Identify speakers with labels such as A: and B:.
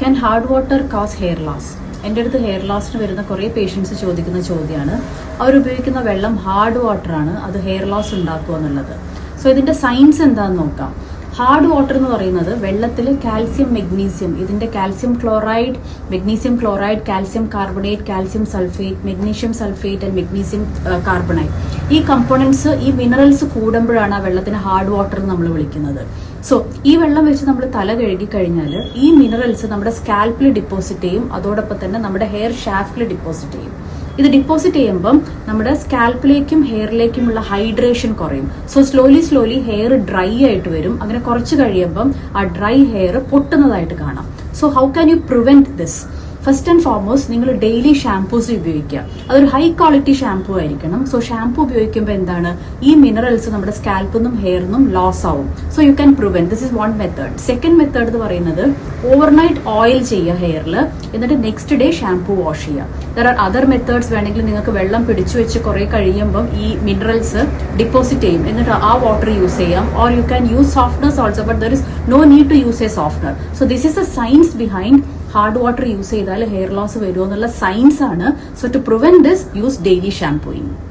A: Can hard water cause hair loss എന്റെ അടുത്ത് hair ലോസിന് വരുന്ന കുറേ പേഷ്യൻസ് ചോദിക്കുന്ന ചോദ്യമാണ് അവരുപയോഗിക്കുന്ന വെള്ളം ഹാർഡ് വാട്ടർ ആണ്. അത് ഹെയർ ലോസ് ഉണ്ടാക്കുക എന്നുള്ളത്. സോ ഇതിന്റെ സയൻസ് എന്താണെന്ന് നോക്കാം. ഹാർഡ് വാട്ടർ എന്ന് പറയുന്നത് വെള്ളത്തിൽ കാൽസ്യം മെഗ്നീഷ്യം ഇതിന്റെ calcium chloride magnesium chloride calcium carbonate calcium sulphate magnesium sulphate and magnesium carbonate ഈ കമ്പോണൻസ് ഈ മിനറൽസ് കൂടുമ്പോഴാണ് ആ വെള്ളത്തിന് ഹാർഡ് വാട്ടർ എന്ന് നമ്മൾ വിളിക്കുന്നത്. സോ ഈ വെള്ളം വെച്ച് നമ്മൾ തല കഴുകി കഴിഞ്ഞാൽ ഈ മിനറൽസ് നമ്മുടെ സ്കാൽപ്പിൽ ഡിപ്പോസിറ്റ് ചെയ്യും. അതോടൊപ്പം തന്നെ നമ്മുടെ ഹെയർ ഷാഫ്റ്റിൽ ഡിപ്പോസിറ്റ് ചെയ്യും. ഇത് ഡിപ്പോസിറ്റ് ചെയ്യുമ്പം നമ്മുടെ സ്കാൽപ്പിലേക്കും ഹെയറിലേക്കുമുള്ള ഹൈഡ്രേഷൻ കുറയും. So slowly slowly hair dry ആയിട്ട് വരും. അങ്ങനെ കുറച്ച് കഴിയുമ്പം ആ ഡ്രൈ ഹെയർ പൊട്ടുന്നതായിട്ട് കാണാം. So how can you prevent this first and foremost നിങ്ങൾ ഡെയിലി ഷാംപൂസ് ഉപയോഗിക്കുക. അതൊരു ഹൈ ക്വാളിറ്റി ഷാംപൂ ആയിരിക്കണം. സോ ഷാംപൂ ഉപയോഗിക്കുമ്പോൾ എന്താണ്? ഈ മിനറൽസ് നമ്മുടെ സ്കാൽപ്പിൽ നിന്നും ഹെയറിനും ലോസ് ആവും. So you can prevent this is one method second method എന്ന് പറയുന്നത് ഓവർനൈറ്റ് ഓയിൽ ചെയ്യുക ഹെയറിൽ എന്നിട്ട് നെക്സ്റ്റ് ഡേ ഷാംപൂ വാഷ് ചെയ്യുക. ദർ ആർ അതർ മെത്തേഡ്സ് വേണമെങ്കിൽ നിങ്ങൾക്ക് വെള്ളം പിടിച്ചു വെച്ച് കുറെ കഴിയുമ്പം ഈ മിനറൽസ് ഡിപ്പോസിറ്റ് ചെയ്യും. എന്നിട്ട് ആ വാട്ടർ യൂസ് ചെയ്യാം. Or you can use softness also but there is no need to use a softener so this is a science behind hard water use ചെയ്താൽ ഹെയർ ലോസ് വരുമോ എന്നുള്ള സയൻസ് ആണ്. So to prevent this use daily shampooing